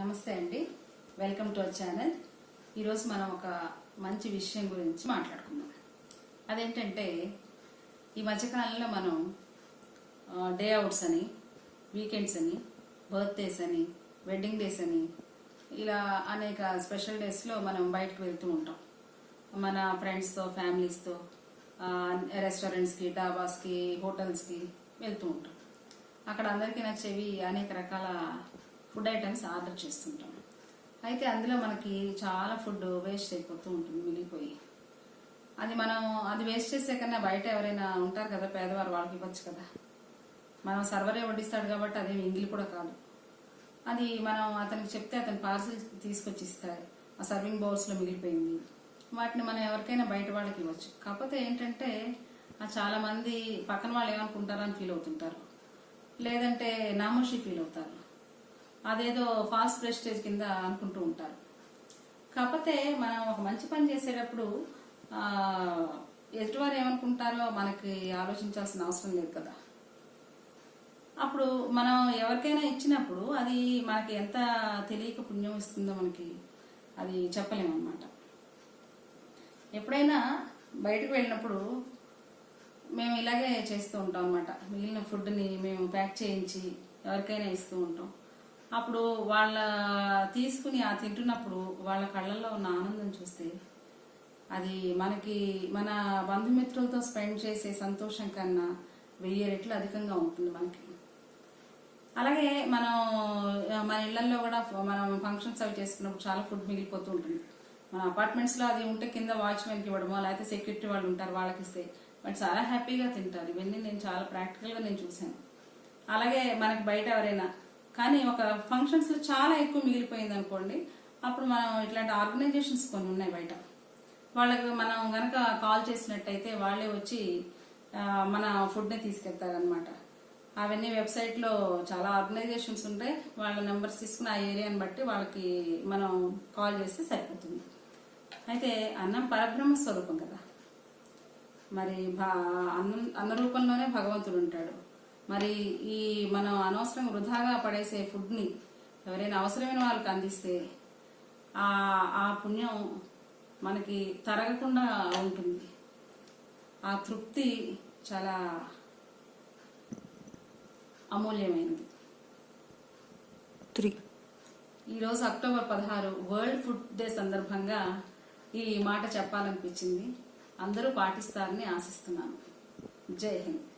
నమస్తే అండి. Welcome to our channel ఈరోజు మనం ఒక మంచి విషయం గురించి మాట్లాడుకుందాం. అదేంటంటే ఈ మధ్యకాలంలో మనం డే అవుట్స్ అని వీకెండ్స్ అని బర్త్డేస్ అని వెడ్డింగ్ డేస్ అని ఇలా అనేక స్పెషల్ డేస్లో మనం బయటకు వెళ్తూ ఉంటాం. మన ఫ్రెండ్స్తో ఫ్యామిలీస్తో రెస్టారెంట్స్కి డాబాస్కి హోటల్స్కి వెళ్తూ ఉంటాం. అక్కడ అందరికీ నచ్చేవి అనేక రకాల ఫుడ్ ఐటమ్స్ ఆర్డర్ చేస్తుంటాం. అయితే అందులో మనకి చాలా ఫుడ్ వేస్ట్ అయిపోతూ ఉంటుంది మిగిలిపోయి. అది మనం అది వేస్ట్ చేసే కన్నా బయట ఎవరైనా ఉంటారు కదా పేదవారు వాళ్ళకి ఇవ్వచ్చు కదా. మనం సర్వరే వడ్డిస్తాడు కాబట్టి అదేం ఇంగిలి కూడా కాదు. అది మనం అతనికి చెప్తే అతను పార్సిల్ తీసుకొచ్చి ఇస్తాడు. ఆ సర్వింగ్ బౌల్స్లో మిగిలిపోయింది. వాటిని మనం ఎవరికైనా బయట వాళ్ళకి ఇవ్వచ్చు. కాకపోతే ఏంటంటే చాలామంది పక్కన వాళ్ళు ఏమనుకుంటారో అని ఫీల్ అవుతుంటారు. లేదంటే నామోషి ఫీల్ అవుతారు. అదేదో ఫాల్స్ ప్రెస్టేజ్ కింద అనుకుంటూ ఉంటారు. కాకపోతే మనం ఒక మంచి పని చేసేటప్పుడు ఎదుటివారు ఏమనుకుంటారో మనకి ఆలోచించాల్సిన అవసరం లేదు కదా. అప్పుడు మనం ఎవరికైనా ఇచ్చినప్పుడు అది మనకి ఎంత తెలియక పుణ్యం ఇస్తుందో మనకి అది చెప్పలేమన్నమాట. ఎప్పుడైనా బయటకు వెళ్ళినప్పుడు మేము ఇలాగే చేస్తూ ఉంటాం అనమాట మిగిలిన ఫుడ్ని మేము ప్యాక్ చేయించి ఎవరికైనా ఇస్తూ ఉంటాం. అప్పుడు వాళ్ళ తీసుకుని ఆ తింటున్నప్పుడు వాళ్ళ కళ్ళల్లో ఉన్న ఆనందం చూస్తే అది మనకి మన బంధుమిత్రులతో స్పెండ్ చేసే సంతోషం కన్నా వెయ్యి రెట్లు అధికంగా ఉంటుంది మనకి. అలాగే మనం మన ఇళ్ళలో కూడా మనం ఫంక్షన్స్ అవి చేసుకున్నప్పుడు చాలా ఫుడ్ మిగిలిపోతూ ఉంటుంది. మన అపార్ట్మెంట్స్లో అది ఉంటే కింద వాచ్మెన్కి ఇవ్వడమో లేకపోతే సెక్యూరిటీ వాళ్ళు ఉంటారు వాళ్ళకి ఇస్తే వాళ్ళు చాలా హ్యాపీగా తింటారు. ఇవన్నీ నేను చాలా ప్రాక్టికల్గా నేను చూశాను. అలాగే మనకి బయట ఎవరైనా కానీ ఒక ఫంక్షన్స్లో చాలా ఎక్కువ మిగిలిపోయింది అనుకోండి అప్పుడు మనం ఇట్లాంటి ఆర్గనైజేషన్స్ కొన్ని ఉన్నాయి బయట. వాళ్ళకి మనం గనక కాల్ చేసినట్టయితే వాళ్ళే వచ్చి మన ఫుడ్ని తీసుకెళ్తారనమాట అవన్నీ వెబ్సైట్లో చాలా ఆర్గనైజేషన్స్ ఉంటాయి. వాళ్ళ నెంబర్స్ తీసుకుని ఆ ఏరియాని బట్టి వాళ్ళకి మనం కాల్ చేస్తే సరిపోతుంది. అయితే అన్నం పరబ్రహ్మ స్వరూపం కదా. మరి భా- అన్నం అన్న రూపంలోనే భగవంతుడు ఉంటాడు. మరి ఈ మనం అనవసరం వృధాగా పడేసే ఫుడ్ని ఎవరైనా అవసరమైన వాళ్ళకి అందిస్తే ఆ పుణ్యం మనకి తరగకుండా ఉంటుంది. ఆ తృప్తి చాలా అమూల్యమైనది. ఈరోజు అక్టోబర్ పదహారు వరల్డ్ ఫుడ్ డే సందర్భంగా ఈ మాట చెప్పాలనిపించింది. అందరూ పాటిస్తారని ఆశిస్తున్నాను. జై హింద్.